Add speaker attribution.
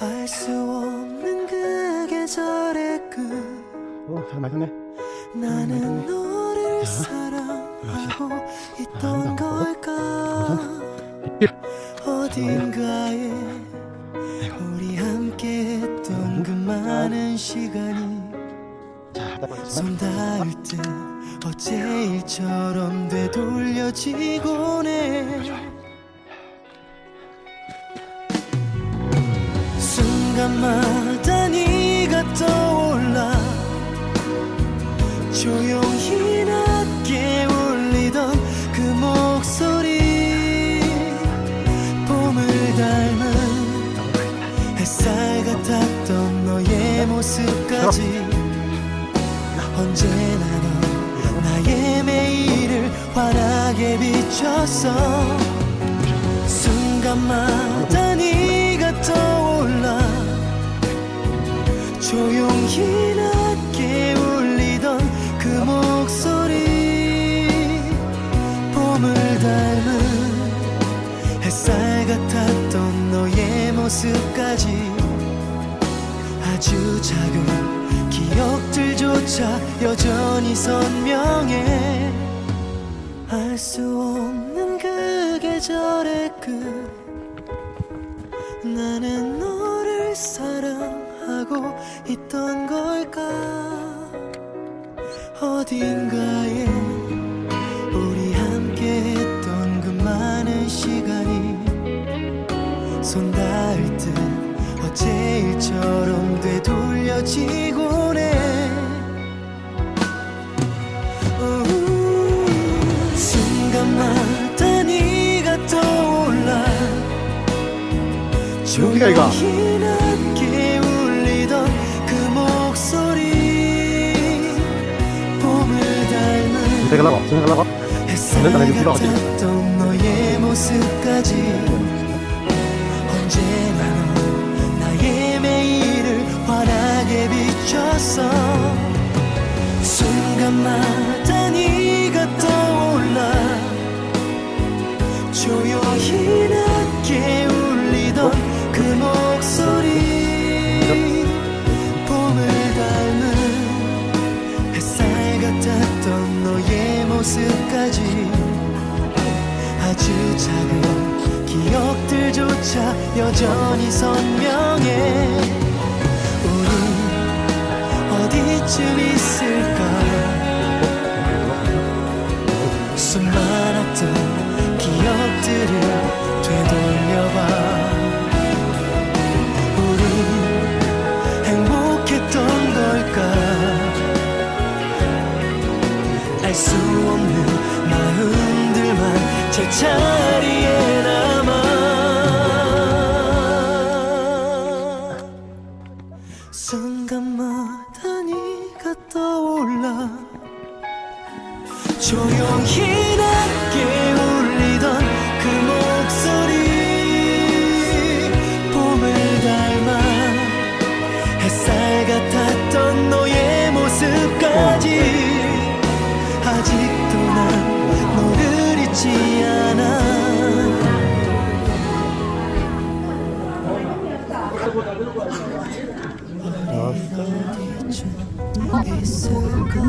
Speaker 1: 알수 없는 그 계절의 끝.
Speaker 2: 어, 잘 마셨네.
Speaker 1: 나는 너를 사랑하고 있던 걸까? 어딘가에 우리 함께 했던 그 많은 시간이 손 닿을 듯 어제 일처럼 되돌려지곤 해 모습까지 언제나 넌 나의 매일을 환하게 비췄어 순간마다 네가 떠올라 조용히 낮게 울리던 그 목소리 봄을 닮은 햇살 같았던 너의 모습까지 아주 작은 기억들조차 여전히 선명해. 알 수 없는 그 계절의 끝 나는 너를 사랑하고 있던 걸까? 어딘가에 우리 함께 했던 그 많은 시간이 손 닿을 듯어 제 일처럼 되돌려지곤 해 우, 순간마다 네가 떠올라
Speaker 2: 여기가 이거.
Speaker 1: 조용히 울리던 그 목소리 봄을 닮은
Speaker 2: 집에 가려고.
Speaker 1: 햇살
Speaker 2: 내가 내가 불러가지.
Speaker 1: 같았던 너의 모습까지 언제 주 작은 기억들조차 여전히 선명해. 우리 어디쯤 있을까 조용히 낮게 울리던 그 목소리 봄을 닮아 햇살 같았던 너의 모습까지 아직도 난 너를 잊지 않아. 있을까